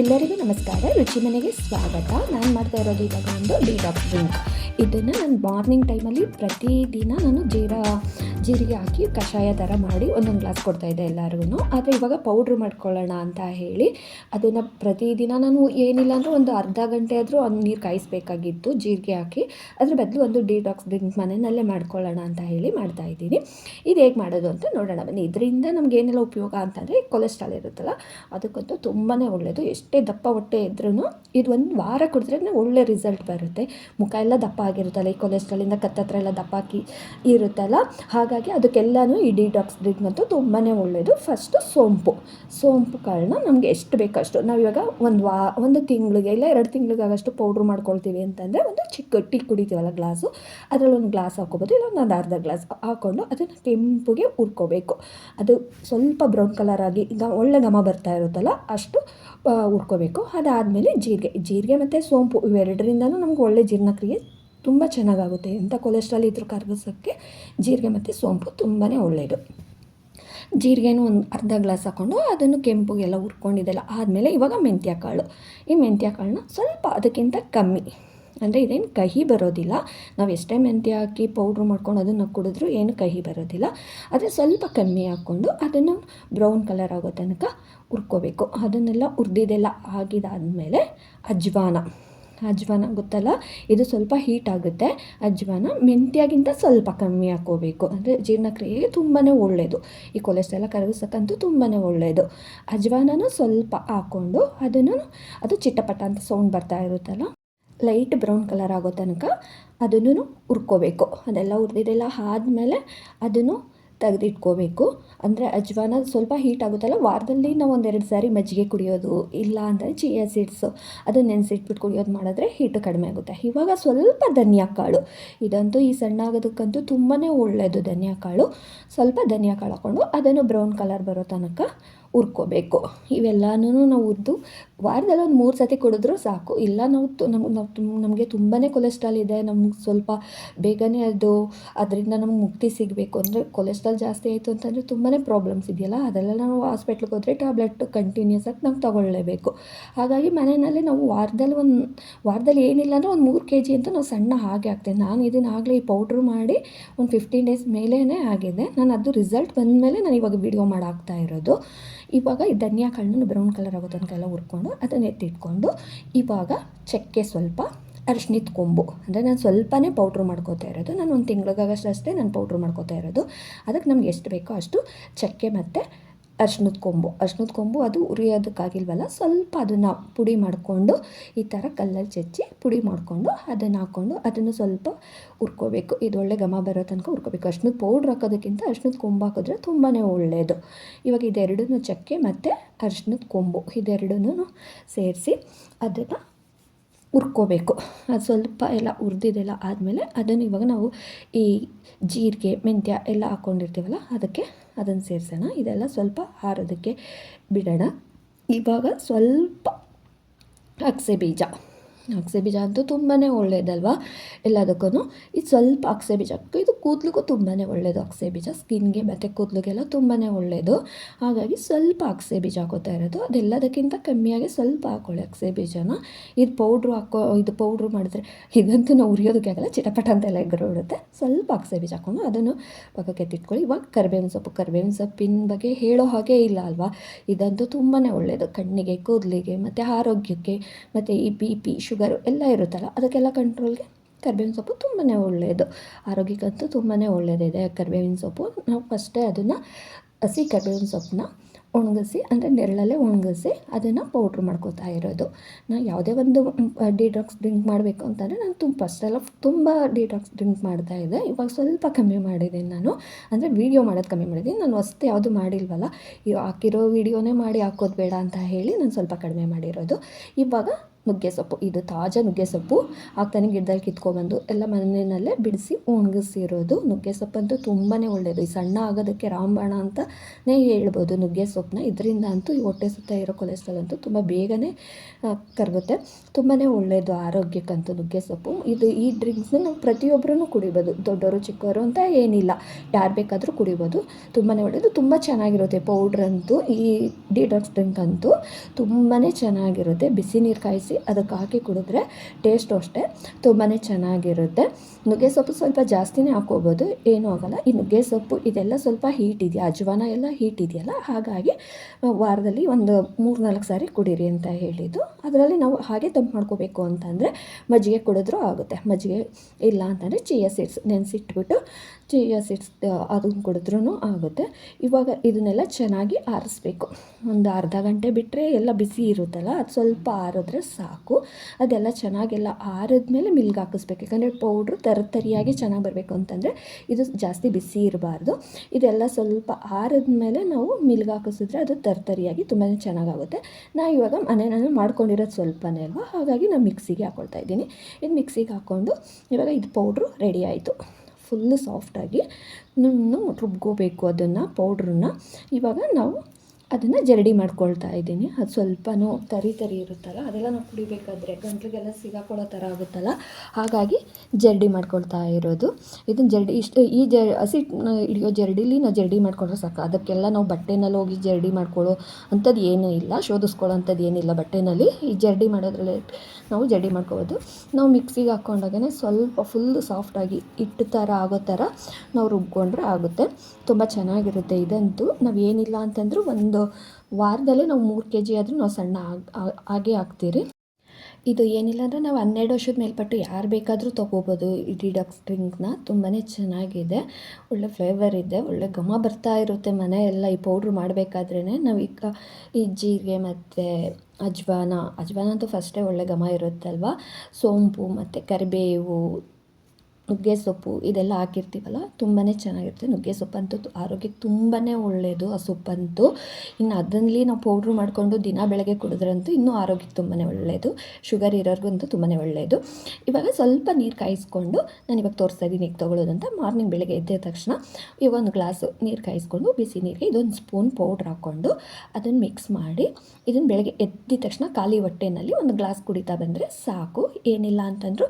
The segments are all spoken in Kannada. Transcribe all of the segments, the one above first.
ಎಲ್ಲರಿಗೂ ನಮಸ್ಕಾರ. ರುಚಿ ಮನೆಗೆ ಸ್ವಾಗತ. ನಾನು ಮಾಡ್ತಾ ಇರೋದು ಇವಾಗ ಒಂದು ಡಿಟಾಕ್ಸ್ ಡ್ರಿಂಕ್ ಇದನ್ನು ನಾನು ಮಾರ್ನಿಂಗ್ ಟೈಮಲ್ಲಿ ಪ್ರತಿದಿನ ನಾನು ಜೀರಾ, ಜೀರಿಗೆ ಹಾಕಿ ಕಷಾಯ ಥರ ಮಾಡಿ ಒಂದೊಂದು ಗ್ಲಾಸ್ ಕೊಡ್ತಾ ಇದ್ದೆ ಎಲ್ಲರಿಗೂ ಆದರೆ ಇವಾಗ ಪೌಡ್ರ್ ಮಾಡ್ಕೊಳ್ಳೋಣ ಅಂತ ಹೇಳಿ ಅದನ್ನು ಪ್ರತಿದಿನ ನಾನು ಏನಿಲ್ಲ ಅಂದರೂ ಒಂದು ಅರ್ಧ ಗಂಟೆ ಆದರೂ ಒಂದು ನೀರು ಕಾಯಿಸಬೇಕಾಗಿತ್ತು. ಜೀರಿಗೆ ಹಾಕಿ ಅದ್ರ ಬದಲು ಒಂದು ಡೀಟಾಕ್ಸ್ ಡ್ರಿಂಕ್ ಮನೆಯಲ್ಲೇ ಮಾಡ್ಕೊಳ್ಳೋಣ ಅಂತ ಹೇಳಿ ಮಾಡ್ತಾ ಇದ್ದೀನಿ. ಇದು ಹೇಗೆ ಮಾಡೋದು ಅಂತ ನೋಡೋಣ. ಬನ್ನಿ. ಇದರಿಂದ ನಮ್ಗೆ ಏನೆಲ್ಲ ಉಪಯೋಗ ಅಂತಂದರೆ ಕೊಲೆಸ್ಟ್ರಾಲ್ ಇರುತ್ತಲ್ಲ, ಅದಕ್ಕಂತೂ ತುಂಬಾ ಒಳ್ಳೆಯದು ಎಷ್ಟೇ ದಪ್ಪ ಹೊಟ್ಟೆ ಇದ್ರೂ ಇದು ಒಂದು ವಾರ ಕುಡಿದ್ರೆ ಒಳ್ಳೆ ರಿಸಲ್ಟ್ ಬರುತ್ತೆ. ಮುಖ ಎಲ್ಲ ದಪ್ಪ ಆಗಿರುತ್ತಲ್ಲ, ಈ ಕೊಲೆಸ್ಟ್ರಾಲಿಂದ ಕತ್ತತ್ರ ಎಲ್ಲ ದಪ್ಪ ಹಾಕಿ ಇರುತ್ತಲ್ಲ, ಹಾಗಾಗಿ ಅದಕ್ಕೆಲ್ಲನೂ ಈ ಡಿಟಾಕ್ಸ್ ಅಂತೂ ತುಂಬಾ ಒಳ್ಳೆಯದು ಫಸ್ಟು ಸೋಂಪು. ಸೋಂಪು ಕಾಳನ್ನ ನಮಗೆ ಎಷ್ಟು ಬೇಕಷ್ಟು ನಾವು ಇವಾಗ ಒಂದು ವಾ, ಒಂದು ತಿಂಗಳಿಗೆ ಇಲ್ಲ ಎರಡು ತಿಂಗಳಿಗಾಗಷ್ಟು ಪೌಡ್ರ್ ಮಾಡ್ಕೊಳ್ತೀವಿ ಅಂತಂದರೆ ಒಂದು ಚಿಕ್ಕ ಟೀ ಕುಡಿತೀವಲ್ಲ ಗ್ಲಾಸು, ಅದರಲ್ಲಿ ಒಂದು ಗ್ಲಾಸ್ ಹಾಕೋಬೋದು ಇಲ್ಲ ಒಂದು ಅರ್ಧ ಗ್ಲಾಸ್ ಹಾಕ್ಕೊಂಡು ಅದನ್ನು ಕೆಂಪುಗೆ ಹುರ್ಕೋಬೇಕು. ಅದು ಸ್ವಲ್ಪ ಬ್ರೌನ್ ಕಲರ್ ಆಗಿ ಈಗ ಒಳ್ಳೆ ಘಮ ಬರ್ತಾ ಇರುತ್ತಲ್ಲ, ಅಷ್ಟು ಹುರ್ಕೋಬೇಕು. ಅದಾದಮೇಲೆ ಜೀರಿಗೆ ಜೀರಿಗೆ ಮತ್ತು ಸೋಂಪು ಇವೆರಡರಿಂದನೂ ನಮ್ಗೆ ಒಳ್ಳೆ ಜೀರ್ಣಕ್ರಿಯೆ ತುಂಬ ಚೆನ್ನಾಗಾಗುತ್ತೆ ಎಂಥ ಕೊಲೆಸ್ಟ್ರಾಲ್ ಇದ್ರೂ ಕರಗಿಸೋಕ್ಕೆ ಜೀರಿಗೆ ಮತ್ತು ಸೋಂಪು ತುಂಬಾ ಒಳ್ಳೆಯದು ಜೀರಿಗೆನೂ ಒಂದು ಅರ್ಧ ಗ್ಲಾಸ್ ಹಾಕ್ಕೊಂಡು ಅದನ್ನು ಕೆಂಪುಗೆಲ್ಲ ಹುರ್ಕೊಂಡಿದ್ದೆಲ್ಲ ಆದಮೇಲೆ ಇವಾಗ ಮೆಂತ್ಯ ಕಾಳು ಈ ಮೆಂತ್ಯ ಕಾಳನ್ನ ಸ್ವಲ್ಪ ಅದಕ್ಕಿಂತ ಕಮ್ಮಿ ಅಂದರೆ ಇದೇನು ಕಹಿ ಬರೋದಿಲ್ಲ. ನಾವು ಎಷ್ಟೇ ಮೆಂತ್ಯ ಹಾಕಿ ಪೌಡ್ರ್ ಮಾಡ್ಕೊಂಡು ಅದನ್ನು ಕುಡಿದ್ರೂ ಏನು ಕಹಿ ಬರೋದಿಲ್ಲ. ಆದರೆ ಸ್ವಲ್ಪ ಕಮ್ಮಿ ಹಾಕ್ಕೊಂಡು ಅದನ್ನು ಬ್ರೌನ್ ಕಲರ್ ಆಗೋ ತನಕ ಹುರ್ಕೋಬೇಕು. ಅದನ್ನೆಲ್ಲ ಹುರಿದಿದ್ದೆಲ್ಲ ಆಗಿದಾದಮೇಲೆ ಅಜ್ವಾನ. ಅಜ್ವಾನ ಗೊತ್ತಲ್ಲ? ಇದು ಸ್ವಲ್ಪ ಹೀಟ್ ಆಗುತ್ತೆ. ಅಜ್ವಾನ ಮೆಂತ್ಯಾಗಿಂತ ಸ್ವಲ್ಪ ಕಮ್ಮಿ ಹಾಕೋಬೇಕು. ಅಂದರೆ ಜೀರ್ಣಕ್ರಿಯೆಗೆ ತುಂಬಾ ಒಳ್ಳೆಯದು ಈ ಕೊಲೆಸ್ಟ್ರಾಲ ಕರಗಿಸೋಕ್ಕಂತೂ ತುಂಬಾ ಒಳ್ಳೆಯದು ಅಜ್ವಾನನೂ ಸ್ವಲ್ಪ ಹಾಕ್ಕೊಂಡು ಅದನ್ನು ಅದು ಚಿಟ್ಟಪಟ್ಟ ಅಂತ ಸೌಂಡ್ ಬರ್ತಾ ಇರುತ್ತಲ್ಲ? ಲೈಟ್ ಬ್ರೌನ್ ಕಲರ್ ಆಗೋ ತನಕ ಅದನ್ನು ಹುರ್ಕೋಬೇಕು. ಅದೆಲ್ಲ ಹುರಿದಿದೆಲ್ಲ ಆದಮೇಲೆ ಅದನ್ನು ತೆಗೆದಿಟ್ಕೋಬೇಕು. ಅಂದರೆ ಅಜ್ವಾನ ಸ್ವಲ್ಪ ಹೀಟ್ ಆಗುತ್ತಲ್ಲ, ವಾರದಲ್ಲಿ ನಾವು ಒಂದೆರಡು ಸಾರಿ ಮಜ್ಜಿಗೆ ಕುಡಿಯೋದು, ಇಲ್ಲ ಅಂದರೆ ಚಿಯಾ ಸೀಡ್ಸು ಅದು ನೆನೆಸಿಟ್ಬಿಟ್ಟು ಕುಡಿಯೋದು ಮಾಡಿದ್ರೆ ಹೀಟು ಕಡಿಮೆ ಆಗುತ್ತೆ. ಇವಾಗ ಸ್ವಲ್ಪ ಧನಿಯಾ ಕಾಳು. ಇದಂತೂ ಈ ಸಣ್ಣ ಆಗೋದಕ್ಕಂತೂ ತುಂಬಾ ಒಳ್ಳೆಯದು ಧನಿಯಾ ಕಾಳು. ಸ್ವಲ್ಪ ಧನಿಯಾ ಕಾಳು ಹಾಕ್ಕೊಂಡು ಅದನ್ನು ಬ್ರೌನ್ ಕಲರ್ ಬರೋ ತನಕ ಹುರ್ಕೋಬೇಕು. ಇವೆಲ್ಲನೂ ನಾವು ಉರ್ದು ವಾರದಲ್ಲಿ ಒಂದು ಮೂರು ಸತಿ ಕುಡಿದ್ರೂ ಸಾಕು. ಇಲ್ಲ ನಾವು ತು ನಮ್ಗೆ ನಾವು ತುಂಬ ನಮಗೆ ತುಂಬಾ ಕೊಲೆಸ್ಟ್ರಾಲ್ ಇದೆ. ನಮ್ಗೆ ಸ್ವಲ್ಪ ಬೇಗನೆ ಅದು, ಅದರಿಂದ ನಮ್ಗೆ ಮುಕ್ತಿ ಸಿಗಬೇಕು. ಅಂದರೆ ಕೊಲೆಸ್ಟ್ರಾಲ್ ಜಾಸ್ತಿ ಆಯಿತು ಅಂತಂದರೆ ತುಂಬಾ ಪ್ರಾಬ್ಲಮ್ಸ್ ಇದೆಯಲ್ಲ? ಅದೆಲ್ಲ ನಾವು ಹಾಸ್ಪಿಟ್ಲಿಗೆ ಹೋದರೆ ಟ್ಯಾಬ್ಲೆಟ್ ಕಂಟಿನ್ಯೂಸ್ ಆಗಿ ನಾವು ತೊಗೊಳ್ಳೇಬೇಕು ಹಾಗಾಗಿ ಮನೆಯಲ್ಲಿ ನಾವು ವಾರದಲ್ಲಿ ಒಂದು, ವಾರದಲ್ಲಿ ಏನಿಲ್ಲ ಅಂದರೆ ಒಂದು ಮೂರು ಕೆ ಜಿ ಅಂತ ನಾವು ಸಣ್ಣ ಹಾಗೆ ಆಗ್ತೇವೆ ನಾನು ಇದನ್ನು ಆಗಲೇ ಈ ಪೌಡ್ರ್ ಮಾಡಿ ಒಂದು ಫಿಫ್ಟೀನ್ ಡೇಸ್ ಮೇಲೇ ಆಗಿದೆ. ನಾನು ಅದು ರಿಸಲ್ಟ್ ಬಂದಮೇಲೆ ನಾನು ಇವಾಗ ವಿಡಿಯೋ ಮಾಡಾಗ್ತಾ ಇರೋದು. ಇವಾಗ ಈ ಧನಿಯಾ ಕಾಳನ್ನು ಬ್ರೌನ್ ಕಲರ್ ಆಗೋ ತನಕ ಎಲ್ಲ ಹುರ್ಕೊಂಡು ಅದನ್ನು ಎತ್ತಿಟ್ಕೊಂಡು ಇವಾಗ ಚಕ್ಕೆ ಸ್ವಲ್ಪ ಅರಿಶಿನದ ಕೊಂಬು. ಅಂದರೆ ನಾನು ಸ್ವಲ್ಪನೇ ಪೌಡ್ರ್ ಮಾಡ್ಕೋತಾ ಇರೋದು. ನಾನು ಒಂದು ತಿಂಗಳಿಗಾಗಷ್ಟು ಅಷ್ಟೇ ನಾನು ಪೌಡ್ರ್ ಮಾಡ್ಕೋತಾ ಇರೋದು. ಅದಕ್ಕೆ ನಮ್ಗೆ ಎಷ್ಟು ಬೇಕೋ ಅಷ್ಟು ಚಕ್ಕೆ ಮತ್ತು ಅರ್ಶಿನದ ಕೊಂಬು. ಅರ್ಶಿನದ ಕೊಂಬು ಅದು ಉರಿಯೋದಕ್ಕಾಗಿಲ್ವಲ್ಲ, ಸ್ವಲ್ಪ ಅದನ್ನು ಪುಡಿ ಮಾಡಿಕೊಂಡು, ಈ ಥರ ಕಲ್ಲಲ್ಲಿ ಚಚ್ಚಿ ಪುಡಿ ಮಾಡಿಕೊಂಡು ಅದನ್ನು ಹಾಕ್ಕೊಂಡು ಅದನ್ನು ಸ್ವಲ್ಪ ಹುರ್ಕೋಬೇಕು. ಇದು ಒಳ್ಳೆ ಘಮ ಬರೋ ತನಕ ಹುರ್ಕೋಬೇಕು. ಅರ್ಶಿನದ ಪೌಡ್ರ್ ಹಾಕೋದಕ್ಕಿಂತ ಅರ್ಶಿನದ ಕೊಂಬು ಹಾಕಿದ್ರೆ ತುಂಬಾ ಒಳ್ಳೆಯದು ಇವಾಗ ಇದೆರಡೂ ಚಕ್ಕೆ ಮತ್ತು ಅರ್ಶಿನದ ಕೊಂಬು ಇದೆರಡೂ ಸೇರಿಸಿ ಅದನ್ನು ಹುರ್ಕೋಬೇಕು. ಅದು ಸ್ವಲ್ಪ ಎಲ್ಲ ಹುರಿದಿದ್ದೆಲ್ಲ ಆದಮೇಲೆ ಅದನ್ನು ಇವಾಗ ನಾವು ಈ ಜೀರಿಗೆ, ಮೆಂತ್ಯ ಎಲ್ಲ ಹಾಕ್ಕೊಂಡಿರ್ತೀವಲ್ಲ ಅದಕ್ಕೆ ಅದನ್ನು ಸೇರಿಸೋಣ. ಇದೆಲ್ಲ ಸ್ವಲ್ಪ ಹಾರೋದಕ್ಕೆ ಬಿಡೋಣ. ಇವಾಗ ಸ್ವಲ್ಪ ಅಗಸೆ ಬೀಜ. ಅಗಸೆ ಬೀಜ ಅಂತೂ ತುಂಬಾ ಒಳ್ಳೆಯದಲ್ವಾ ಎಲ್ಲದಕ್ಕೂ ಇದು ಸ್ವಲ್ಪ ಅಗಸೆ ಬೀಜ, ಇದು ಕೂದಲಿಗೂ ತುಂಬಾ ಒಳ್ಳೆಯದು ಅಗಸೆ ಬೀಜ, ಸ್ಕಿನ್ಗೆ ಮತ್ತು ಕೂದಲಿಗೆಲ್ಲ ತುಂಬಾ ಒಳ್ಳೆಯದು ಹಾಗಾಗಿ ಸ್ವಲ್ಪ ಅಗಸೆ ಬೀಜ ಹಾಕೋತಾ ಇರೋದು. ಅದೆಲ್ಲದಕ್ಕಿಂತ ಕಮ್ಮಿಯಾಗಿ ಸ್ವಲ್ಪ ಹಾಕ್ಕೊಳ್ಳಿ ಅಗಸೆ ಬೀಜನ. ಇದು ಪೌಡ್ರು ಹಾಕೋ, ಇದು ಪೌಡ್ರು ಮಾಡಿದ್ರೆ ಇದಂತೂ ನಾವು ಉರಿಯೋದಕ್ಕೆ ಆಗಲ್ಲ, ಚಿಟಪಟ ಅಂತೆಲ್ಲ ಬಿಡುತ್ತೆ ಸ್ವಲ್ಪ ಅಗಸೆ ಬೀಜ ಹಾಕೊಂಡು ಅದನ್ನು ಪಕ್ಕಕ್ಕೆ ತಿಟ್ಕೊಳ್ಳಿ ಇವಾಗ ಕರಿಬೇವಿನ ಸೊಪ್ಪು, ಕರಿಬೇವಿನ ಸೊಪ್ಪಿನ ಬಗ್ಗೆ ಹೇಳೋ ಹಾಗೆ ಇಲ್ಲ ಅಲ್ವಾ? ಇದಂತೂ ತುಂಬಾ ಒಳ್ಳೆಯದು ಕಣ್ಣಿಗೆ, ಕೂದಲಿಗೆ, ಮತ್ತು ಆರೋಗ್ಯಕ್ಕೆ, ಮತ್ತು ಈ ಬಿ ಪಿ ಶುಗರು ಎಲ್ಲ ಇರುತ್ತಲ್ಲ, ಅದಕ್ಕೆಲ್ಲ ಕಂಟ್ರೋಲ್ಗೆ ಕರ್ಬೇವಿನ ಸೊಪ್ಪು ತುಂಬಾ ಒಳ್ಳೆಯದು ಆರೋಗ್ಯಕ್ಕಂತೂ ತುಂಬಾ ಒಳ್ಳೆಯದಿದೆ ಕರ್ಬೇವಿನ ಸೊಪ್ಪು, ನಾವು ಫಸ್ಟೇ ಅದನ್ನು ಹಸಿ ಕರ್ಬೇವಿನ ಸೊಪ್ಪನ್ನ ಒಣಗಿಸಿ, ಅಂದರೆ ನೆರಳಲ್ಲೇ ಒಣಗಿಸಿ ಅದನ್ನು ಪೌಡ್ರ್ ಮಾಡ್ಕೋತಾ ಇರೋದು. ನಾನು ಯಾವುದೇ ಒಂದು ಡಿಟಾಕ್ಸ್ ಡ್ರಿಂಕ್ ಮಾಡಬೇಕು ಅಂತಂದರೆ ನಾನು ತುಂಬ ಫಸ್ಟೆಲ್ಲ ತುಂಬ ಡಿಟಾಕ್ಸ್ ಡ್ರಿಂಕ್ ಮಾಡ್ತಾ ಇದ್ದೆ. ಇವಾಗ ಸ್ವಲ್ಪ ಕಮ್ಮಿ ಮಾಡಿದ್ದೀನಿ ನಾನು. ಅಂದರೆ ವೀಡಿಯೋ ಮಾಡೋದು ಕಮ್ಮಿ ಮಾಡಿದ್ದೀನಿ. ನಾನು ಹೊಸ್ತು ಯಾವುದು ಮಾಡಿಲ್ವಲ್ಲ ಇವಾಗ ಹಾಕಿರೋ ವೀಡಿಯೋನೇ ಮಾಡಿ ಹಾಕೋದು ಬೇಡ ಅಂತ ಹೇಳಿ ನಾನು ಸ್ವಲ್ಪ ಕಡಿಮೆ ಮಾಡಿರೋದು. ಇವಾಗ ನುಗ್ಗೆ ಸೊಪ್ಪು ಇದು ತಾಜಾ ನುಗ್ಗೆ ಸೊಪ್ಪು ಆಗ್ತಾನೆ ಗಿಡದಲ್ಲಿ ಕಿತ್ಕೊಬಂದು ಎಲ್ಲ ಮನೆಯಲ್ಲೇ ಬಿಡಿಸಿ ಒಣಗಿಸಿರೋದು ನುಗ್ಗೆ ಸೊಪ್ಪಂತೂ ತುಂಬಾ ಒಳ್ಳೆಯದು ಈ ಸಣ್ಣ ಆಗೋದಕ್ಕೆ ರಾಮಬಾಣ ಅಂತಲೇ ಹೇಳ್ಬೋದು ನುಗ್ಗೆ ಸೊಪ್ಪನ್ನ ಇದರಿಂದ ಅಂತೂ ಈ ಹೊಟ್ಟೆ ಸುತ್ತ ಇರೋ ಕೊಲೆಸ್ಟ್ರಾಲ್ ಅಂತೂ ತುಂಬ ಬೇಗನೆ ಕರಗುತ್ತೆ. ತುಂಬಾ ಒಳ್ಳೆಯದು ಆರೋಗ್ಯಕ್ಕಂತೂ ನುಗ್ಗೆ ಸೊಪ್ಪು ಇದು ಈ ಡ್ರಿಂಕ್ಸ್ನ ನಾವು ಪ್ರತಿಯೊಬ್ಬರೂ ಕುಡಿಬೋದು. ದೊಡ್ಡವರು ಚಿಕ್ಕವರು ಅಂತ ಏನಿಲ್ಲ. ಯಾರು ಬೇಕಾದರೂ ಕುಡಿಬೋದು. ತುಂಬಾ ಒಳ್ಳೆಯದು ತುಂಬ ಚೆನ್ನಾಗಿರುತ್ತೆ ಪೌಡ್ರ್ ಅಂತೂ. ಈ ಡಿಟಾಕ್ಸ್ ಡ್ರಿಂಕ್ ಅಂತೂ ತುಂಬಾ ಚೆನ್ನಾಗಿರುತ್ತೆ. ಬಿಸಿ ನೀರು ಕಾಯಿಸಿ ಅದಕ್ಕೆ ಹಾಕಿ ಕುಡಿದ್ರೆ ಟೇಸ್ಟು ಅಷ್ಟೇ ತುಂಬಾ ಚೆನ್ನಾಗಿರುತ್ತೆ. ನುಗ್ಗೆ ಸೊಪ್ಪು ಸ್ವಲ್ಪ ಜಾಸ್ತಿನೇ ಹಾಕೋಬೋದು ಏನೂ ಆಗೋಲ್ಲ. ಈ ನುಗ್ಗೆ ಸೊಪ್ಪು ಇದೆಲ್ಲ ಸ್ವಲ್ಪ ಹೀಟ್ ಇದೆಯಾ? ಅಜ್ವಾನ ಎಲ್ಲ ಹೀಟ್ ಇದೆಯಲ್ಲ? ಹಾಗಾಗಿ ವಾರದಲ್ಲಿ ಒಂದು ಮೂರು ನಾಲ್ಕು ಸಾರಿ ಕುಡೀರಿ ಅಂತ ಹೇಳಿದ್ದು. ಅದರಲ್ಲಿ ನಾವು ಹಾಗೆ ತಂಪು ಮಾಡ್ಕೋಬೇಕು ಅಂತಂದರೆ ಮಜ್ಜಿಗೆ ಕುಡಿದ್ರೂ ಆಗುತ್ತೆ. ಮಜ್ಜಿಗೆ ಇಲ್ಲ ಅಂತಂದರೆ ಚಿಯಾ ಸೀಡ್ಸ್ ನೆನೆಸಿಟ್ಬಿಟ್ಟು ಚಿಯಾ ಸೀಡ್ಸ್ ಅದನ್ನು ಕುಡಿದ್ರೂ ಆಗುತ್ತೆ. ಇವಾಗ ಇದನ್ನೆಲ್ಲ ಚೆನ್ನಾಗಿ ಆರಿಸ್ಬೇಕು. ಒಂದು ಅರ್ಧ ಗಂಟೆ ಬಿಟ್ಟರೆ ಎಲ್ಲ ಬಿಸಿ ಇರುತ್ತಲ್ಲ, ಅದು ಸ್ವಲ್ಪ ಆರಿದ್ರೆ ಸಾಕು. ಅದೆಲ್ಲ ಚೆನ್ನಾಗೆಲ್ಲ ಆರಿದ್ಮೇಲೆ ಮಿಲ್ಗೆ ಹಾಕಿಸ್ಬೇಕು. ಯಾಕಂದರೆ ಪೌಡ್ರು ತರಿಯಾಗಿ ಚೆನ್ನಾಗಿ ಬರಬೇಕು ಅಂತಂದರೆ ಇದು ಜಾಸ್ತಿ ಬಿಸಿ ಇರಬಾರ್ದು. ಇದೆಲ್ಲ ಸ್ವಲ್ಪ ಆರಿದ್ಮೇಲೆ ನಾವು ಮಿಲ್ಗೆ ಹಾಕಿಸಿದ್ರೆ ಅದು ತರಿಯಾಗಿ ತುಂಬಾ ಚೆನ್ನಾಗಾಗುತ್ತೆ. ನಾ ಇವಾಗ ನಾನು ಮಾಡ್ಕೊಂಡಿರೋದು ಸ್ವಲ್ಪನೇ ಅಲ್ವಾ? ಹಾಗಾಗಿ ನಾನು ಮಿಕ್ಸಿಗೆ ಹಾಕೊಳ್ತಾ ಇದ್ದೀನಿ. ಇದು ಮಿಕ್ಸಿಗೆ ಹಾಕ್ಕೊಂಡು ಇವಾಗ ಇದು ಪೌಡ್ರು ರೆಡಿ ಆಯಿತು. ಫುಲ್ಲು ಸಾಫ್ಟಾಗಿ. ನುಣ್ಣು ರುಬ್ಕೋಬೇಕು ಅದನ್ನು ಪೌಡ್ರನ್ನ. ಇವಾಗ ನಾವು ಅದನ್ನು ಜರಡಿ ಮಾಡ್ಕೊಳ್ತಾ ಇದ್ದೀನಿ. ಅದು ಸ್ವಲ್ಪನೂ ತರಿ ತರಿ ಇರುತ್ತಲ್ಲ, ಅದೆಲ್ಲ ನಾವು ಕುಡಿಬೇಕಾದ್ರೆ ಗಂಟ್ಲಿಗೆಲ್ಲ ಸಿಗಾಕೊಳ್ಳೋ ಥರ ಆಗುತ್ತಲ್ಲ, ಹಾಗಾಗಿ ಜರಡಿ ಮಾಡ್ಕೊಳ್ತಾ ಇರೋದು. ಇದನ್ನು ಜರಡಿ, ಇಷ್ಟು ಈ ಜ, ಹಸಿ ಹಿಡಿಯೋ ಜರಡಿಲಿ ನಾವು ಜರಡಿ ಮಾಡ್ಕೊಂಡ್ರೆ ಸಾಕು. ಅದಕ್ಕೆಲ್ಲ ನಾವು ಬಟ್ಟೆನಲ್ಲಿ ಹೋಗಿ ಜರಡಿ ಮಾಡ್ಕೊಳ್ಳೋ ಅಂಥದ್ದು ಏನೂ ಇಲ್ಲ, ಶೋಧಿಸ್ಕೊಳ್ಳೋ ಅಂಥದ್ದು ಏನಿಲ್ಲ ಬಟ್ಟೆನಲ್ಲಿ. ಈ ಜರಡಿ ಮಾಡೋದ್ರಲ್ಲಿ ನಾವು ಜರಡಿ ಮಾಡ್ಕೋಬೋದು ನಾವು ಮಿಕ್ಸಿಗೆ ಹಾಕ್ಕೊಂಡಾಗೇ ಸ್ವಲ್ಪ ಫುಲ್ ಸಾಫ್ಟಾಗಿ ಹಿಟ್ಟು ಥರ ಆಗೋ ಥರ ನಾವು ರುಬ್ಕೊಂಡ್ರೆ ಆಗುತ್ತೆ. ತುಂಬ ಚೆನ್ನಾಗಿರುತ್ತೆ ಇದಂತೂ. ನಾವು ಏನಿಲ್ಲ ಅಂತಂದರೂ ಒಂದು ವಾರದಲ್ಲೇ ನಾವು ಮೂರು ಕೆ ಜಿ ಆದರೂ ನಾವು ಸಣ್ಣ ಆಗಿ ಆಗೇ ಆಗ್ತೀರಿ ಇದು ಏನಿಲ್ಲ ಅಂದರೆ ನಾವು ಹನ್ನೆರಡು ವರ್ಷದ ಮೇಲ್ಪಟ್ಟು ಯಾರು ಬೇಕಾದರೂ ತೊಗೋಬೋದು ಈ ಡಿಡಾಕ್ಸ್ ಡ್ರಿಂಕ್ನ. ತುಂಬಾ ಚೆನ್ನಾಗಿದೆ. ಒಳ್ಳೆ ಫ್ಲೇವರ್ ಇದೆ, ಒಳ್ಳೆ ಘಮ ಬರ್ತಾ ಇರುತ್ತೆ ಮನೆಯೆಲ್ಲ ಈ ಪೌಡ್ರ್ ಮಾಡಬೇಕಾದ್ರೇ ನಾವು ಈಗ ಈ ಜೀರಿಗೆ ಮತ್ತು ಅಜ್ವಾನ ಅಜ್ವಾನ ಅಂತೂ ಫಸ್ಟೇ ಒಳ್ಳೆ ಘಮ ಇರುತ್ತಲ್ವ? ಸೋಂಪು ಮತ್ತು ಕರಿಬೇವು ನುಗ್ಗೆ ಸೊಪ್ಪು ಇದೆಲ್ಲ ಹಾಕಿರ್ತೀವಲ್ಲ ತುಂಬಾ ಚೆನ್ನಾಗಿರುತ್ತೆ ನುಗ್ಗೆ ಸೊಪ್ಪಂತೂ. ಆರೋಗ್ಯಕ್ಕೆ ತುಂಬಾ ಒಳ್ಳೆಯದು ಆ ಸೊಪ್ಪಂತೂ. ಇನ್ನು ಅದರಲ್ಲಿ ನಾವು ಪೌಡ್ರ್ ಮಾಡಿಕೊಂಡು ದಿನ ಬೆಳಗ್ಗೆ ಕುಡಿದ್ರಂತೂ ಇನ್ನೂ ಆರೋಗ್ಯಕ್ಕೆ ತುಂಬಾ ಒಳ್ಳೆಯದು ಶುಗರ್ ಇರೋರಿಗಂತೂ ತುಂಬಾ ಒಳ್ಳೆಯದು ಇವಾಗ ಸ್ವಲ್ಪ ನೀರು ಕಾಯಿಸ್ಕೊಂಡು ನಾನು ಇವಾಗ ತೋರಿಸ್ತಾ ಇದ್ದೀನಿ ಈಗ ತೊಗೊಳ್ಳೋದಂತ ಮಾರ್ನಿಂಗ್ ಬೆಳಗ್ಗೆ ಎದ್ದ ತಕ್ಷಣ ಈ ಒಂದು ಗ್ಲಾಸು ನೀರು ಕಾಯಿಸ್ಕೊಂಡು ಬಿಸಿ ನೀರಿಗೆ ಇದೊಂದು ಸ್ಪೂನ್ ಪೌಡ್ರ್ ಹಾಕ್ಕೊಂಡು ಅದನ್ನು ಮಿಕ್ಸ್ ಮಾಡಿ, ಇದನ್ನು ಬೆಳಗ್ಗೆ ಎದ್ದ ತಕ್ಷಣ ಖಾಲಿ ಹೊಟ್ಟೆನಲ್ಲಿ ಒಂದು ಗ್ಲಾಸ್ ಕುಡಿತಾ ಬಂದರೆ ಸಾಕು. ಏನಿಲ್ಲ ಅಂತಂದರೂ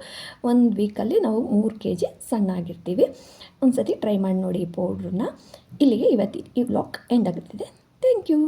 ಒಂದು ವೀಕಲ್ಲಿ ನಾವು ಮೂರು ಕೆ ಜಿ ಸಣ್ಣಾಗಿರ್ತೀವಿ. ಒಂದು ಸತಿ ಟ್ರೈ ಮಾಡಿ ನೋಡಿ ಈ ಪೌಡ್ರನ್ನ ಇಲ್ಲಿಗೆ ಇವತ್ತಿ ಈ ವ್ಲಾಗ್ ಎಂಡ್ ಆಗುತ್ತಿದೆ. Thank you